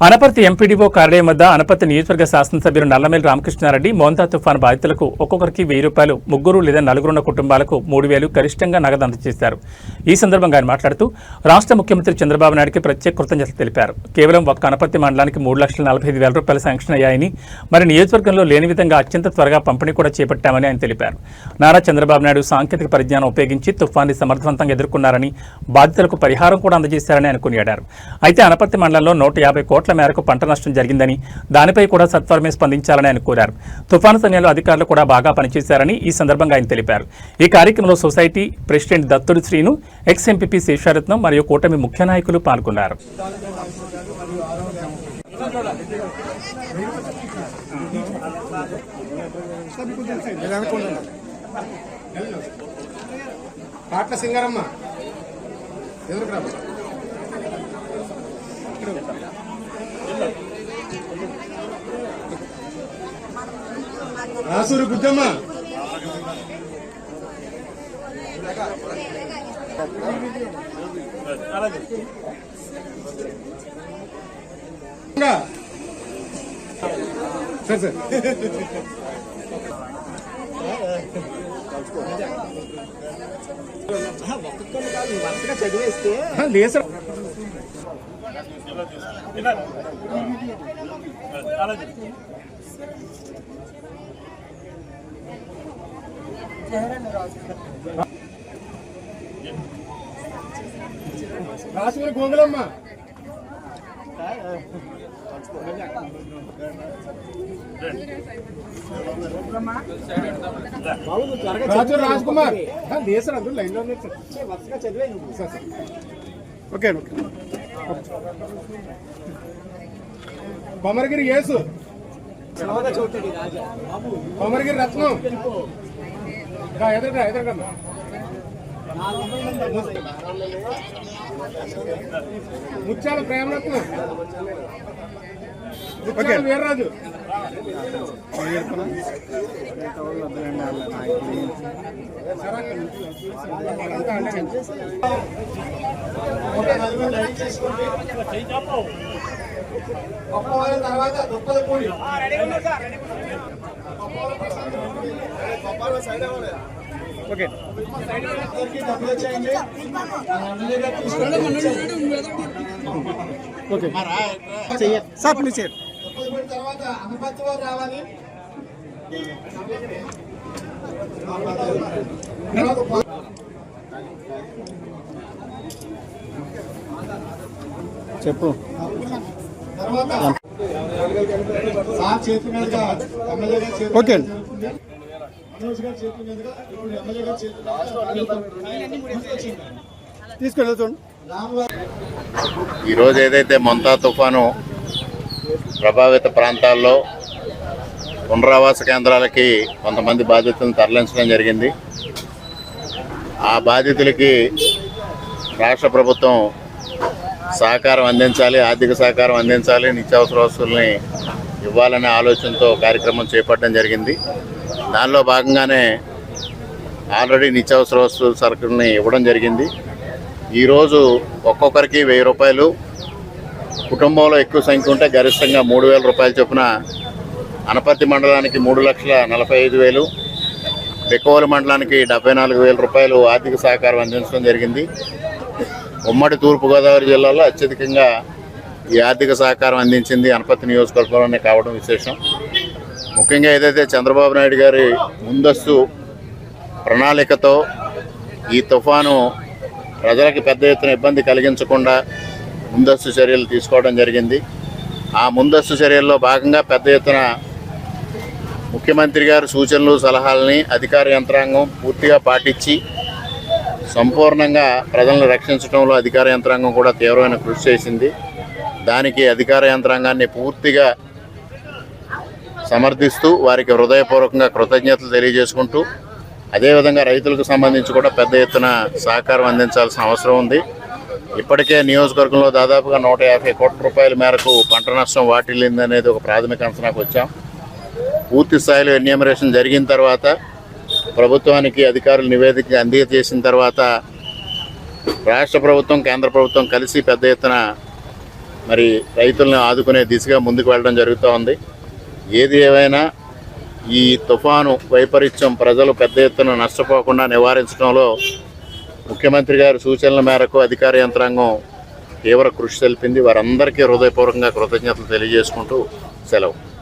Anaparthi MPDO కార్యాలయం వద్ద అనపర్తి నియోజకవర్గ శాసనసభ్యులు నల్లమేలి రామకృష్ణారెడ్డి మోంతా తుఫాన్ బాధితులకు ఒక్కొక్కరికి వెయ్యి రూపాయలు ముగ్గురు లేదా నలుగురున్న కుటుంబాలకు మూడు వేలు గరిష్టంగా నగదు అందజేశారు. ఈ సందర్భంగా ఆయన మాట్లాడుతూ రాష్ట్ర ముఖ్యమంత్రి చంద్రబాబు నాయుడుకి ప్రత్యేక కృతజ్ఞతలు తెలిపారు. కేవలం ఒక్క అనపర్తి మండలానికి మూడు లక్షల నలభై ఐదు వేల రూపాయలు శాంక్షన్ అయ్యాయని మరి నియోజకవర్గంలో లేని విధంగా అత్యంత త్వరగా పంపిణీ కూడా చేపట్టామని ఆయన తెలిపారు. నారా చంద్రబాబు నాయుడు సాంకేతిక పరిజ్ఞానం ఉపయోగించి తుఫాన్ని సమర్థవంతంగా ఎదుర్కొన్నారని బాధితులకు పరిహారం కూడా అందజేశారని ఆయన కొనియాడారు. అయితే అనపర్తి మండలంలో నూట యాభై కోట్ల మేరకు పంట నష్టం జరిగిందని దానిపై కూడా సత్వరమే స్పందించాలని ఆయన కోరారు. తుఫాను సమయంలో అధికారులు కూడా బాగా పనిచేశారని ఈ సందర్భంగా ఆయన తెలిపారు. ఈ కార్యక్రమంలో సొసైటీ ప్రెసిడెంట్ దత్తుడు శ్రీను ఎక్స్ ఎంపీపీ శేషారత్నం మరియు కూటమి ముఖ్య నాయకులు పాల్గొన్నారు. పాట్ల సింగారమ్మ. ఎదురుకురా రాసూరు బుద్ధమ్మ. సరే సరే. లేదు సార్ రాసుకుని గోగులమ్మ రాజు రాజ్ కుమార్ లేదు సార్. అందరూ లైన్లో. Okay okay. కొమరగిరి యేసు. కొమరగిరి రత్నం. ఎదురుగా ఎదురుగా. ముత్యాల ప్రేమరత్నం ముత్యాల వీర్రాజు. తర్వాత Duppala Pudi okay. Okay. Sir please sir చెప్పు ఓకే. మనోజ్ గారి చేతి మీదుగా ఇప్పుడు ఎమ్మెల్యే గారి చేతి మీదుగా తీసుకెళ్ళి చూడండి ఈరోజు ఏదైతే మొంతా తుఫాను ప్రభావిత ప్రాంతాల్లో పునరావాస కేంద్రాలకి కొంతమంది బాధితులను తరలించడం జరిగింది. ఆ బాధితులకి రాష్ట్ర ప్రభుత్వం సహకారం అందించాలి ఆర్థిక సహకారం అందించాలి నిత్యావసర వస్తువుల్ని ఇవ్వాలనే ఆలోచనతో కార్యక్రమం చేపట్టడం జరిగింది. దానిలో భాగంగానే ఆల్రెడీ నిత్యావసర వస్తువుల సరుకుల్ని ఇవ్వడం జరిగింది. ఈరోజు ఒక్కొక్కరికి వెయ్యి రూపాయలు కుటుంబంలో ఎక్కువ సంఖ్య ఉంటే గరిష్టంగా మూడు వేల రూపాయల చొప్పున అనపర్తి మండలానికి మూడు లక్షల నలభై ఐదు వేలు బెక్కవోలు మండలానికి డెబ్బై నాలుగు వేల రూపాయలు ఆర్థిక సహకారం అందించడం జరిగింది. ఉమ్మడి తూర్పుగోదావరి జిల్లాలో అత్యధికంగా ఈ ఆర్థిక సహకారం అందించింది అనపర్తి నియోజకవర్గంలోనే కావడం విశేషం. ముఖ్యంగా ఏదైతే చంద్రబాబు నాయుడు గారి ముందస్తు ప్రణాళికతో ఈ తుఫాను ప్రజలకు పెద్ద ఎత్తున ఇబ్బంది కలిగించకుండా ముందస్తు చర్యలు తీసుకోవడం జరిగింది. ఆ ముందస్తు చర్యల్లో భాగంగా పెద్ద ఎత్తున ముఖ్యమంత్రి గారి సూచనలు సలహాలని అధికార యంత్రాంగం పూర్తిగా పాటించి సంపూర్ణంగా ప్రజలను రక్షించడంలో అధికార యంత్రాంగం కూడా తీవ్రమైన కృషి చేసింది. దానికి అధికార యంత్రాంగాన్ని పూర్తిగా సమర్థిస్తూ వారికి హృదయపూర్వకంగా కృతజ్ఞతలు తెలియజేసుకుంటూ అదేవిధంగా రైతులకు సంబంధించి కూడా పెద్ద ఎత్తున సహకారం అందించాల్సిన అవసరం ఉంది. ఇప్పటికే నియోజకవర్గంలో దాదాపుగా నూట యాభై కోట్ల రూపాయల మేరకు పంట నష్టం వాటిల్లింది అనేది ఒక ప్రాథమిక అంచనాకు వచ్చాం. పూర్తి స్థాయిలో ఎన్యూమరేషన్ జరిగిన తర్వాత ప్రభుత్వానికి అధికారులు నివేదిక అందజేసిన తర్వాత రాష్ట్ర ప్రభుత్వం కేంద్ర ప్రభుత్వం కలిసి పెద్ద ఎత్తున మరి రైతులను ఆదుకునే దిశగా ముందుకు వెళ్ళడం జరుగుతూ ఉంది. ఏది ఏవైనా ఈ తుఫాను వైపరీత్యం ప్రజలు పెద్ద ఎత్తున నష్టపోకుండా నివారించడంలో ముఖ్యమంత్రి గారి సూచనల మేరకు అధికార యంత్రాంగం తీవ్ర కృషి తెలిపింది. వారందరికీ హృదయపూర్వకంగా కృతజ్ఞతలు తెలియజేసుకుంటూ సెలవు.